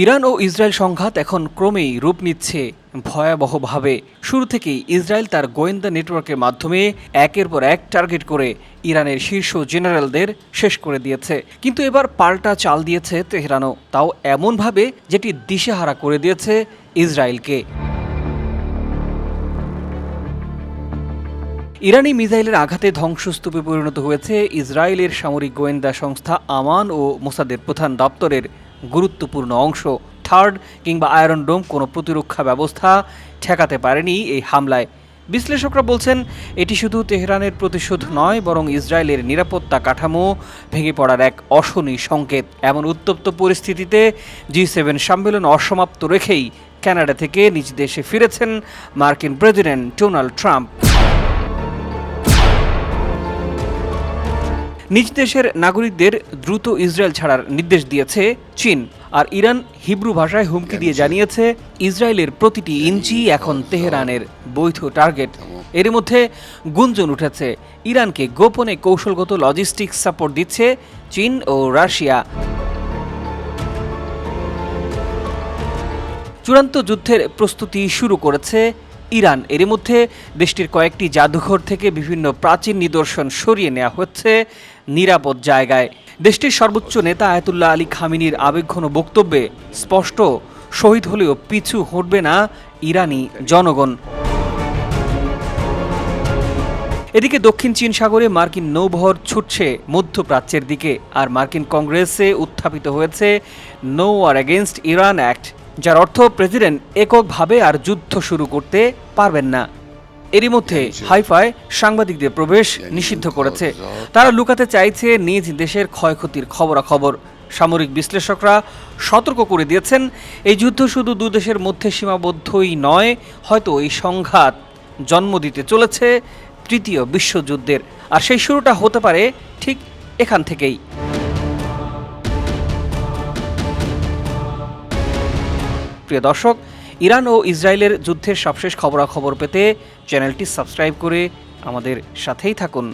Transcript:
Iran ও Israel সংঘাত এখন ক্রমেই রূপ নিচ্ছে ভয়াবহভাবে। শুরু থেকেই ইসরায়েল তার গোয়েন্দা নেটওয়ার্কের মাধ্যমে একের পর এক টার্গেট করে ইরানের শীর্ষ জেনারেলদের শেষ করে দিয়েছে। কিন্তু এবার পাল্টা চাল দিয়েছে তেহরানও। তাও এমনভাবে যেটি দিশেহারা করে দিয়েছে ইসরায়েলকে। ইরানি মিসাইলের আঘাতে ধ্বংসস্তূপে পরিণত হয়েছে ইসরায়েলের সামরিক গোয়েন্দা সংস্থা আমান ও মোসাদের প্রধান দপ্তরের গুরুত্বপূর্ণ অংশ। থার্ড কিংবা আয়রন ডোম কোনো প্রতিরক্ষা ব্যবস্থা ঠেকাতে পারেনি এই হামলায়। বিশ্লেষকরা বলছেন, এটি শুধু তেহরানের প্রতিশোধ নয়, বরং ইসরায়েলের নিরাপত্তা কাঠামো ভেঙে পড়ার এক অশনি সংকেত। এমন উত্তপ্ত পরিস্থিতিতে জি সেভেন সম্মেলন অসমাপ্ত রেখেই কানাডা থেকে নিজ দেশে ফিরেছেন মার্কিন প্রেসিডেন্ট ডোনাল্ড ট্রাম্প। নিজ দেশের নাগরিকদের দ্রুত ইসরায়েল ছাড়ার নির্দেশ দিয়েছে চীন, আর ইরান হিব্রু ভাষায় হুমকি দিয়ে জানিয়েছে ইসরায়েলের প্রতিটি ইঞ্চি এখন তেহরানের বৈধ টার্গেট। এর মধ্যে গুঞ্জন উঠেছে, ইরানকে গোপনে কৌশলগত লজিস্টিক সাপোর্ট দিচ্ছে চীন ও রাশিয়া। চূড়ান্ত যুদ্ধের প্রস্তুতি শুরু করেছে ইরান। এর মধ্যে দেশটির কয়েকটি জাদুঘর থেকে বিভিন্ন প্রাচীন নিদর্শন সরিয়ে নেওয়া হচ্ছে নিরাপদ জায়গায়। দেশটির সর্বোচ্চ নেতা আয়াতুল্লাহ আলী খামিনির আবেগঘন বক্তব্যে স্পষ্ট, শহীদ হলেও পিছু হটবে না ইরানি জনগণ। এদিকে দক্ষিণ চীন সাগরে মার্কিন নৌবহর ছুটছে মধ্যপ্রাচ্যের দিকে, আর মার্কিন কংগ্রেসে উত্থাপিত হয়েছে no war against Iran act যার অর্থ প্রেসিডেন্ট এককভাবে আর যুদ্ধ শুরু করতে পারবেন না। এরই মধ্যে হাইফায় সাংবাদিকদের প্রবেশ নিষিদ্ধ করেছে। তারা লুকাতে চাইছে নিজ দেশের ক্ষয়ক্ষতির খবরাখবর। সামরিক বিশ্লেষকরা সতর্ক করে দিয়েছেন, এই যুদ্ধ শুধু দু দেশের মধ্যে সীমাবদ্ধই নয়, হয়তো এই সংঘাত জন্ম দিতে চলেছে তৃতীয় বিশ্বযুদ্ধের। আর সেই শুরুটা হতে পারে ঠিক এখান থেকেই। প্রিয় দর্শক, ইরান ও ইসরায়েলের যুদ্ধের সবশেষ খবরাখবর পেতে চ্যানেলটি সাবস্ক্রাইব করে আমাদের সাথেই থাকুন।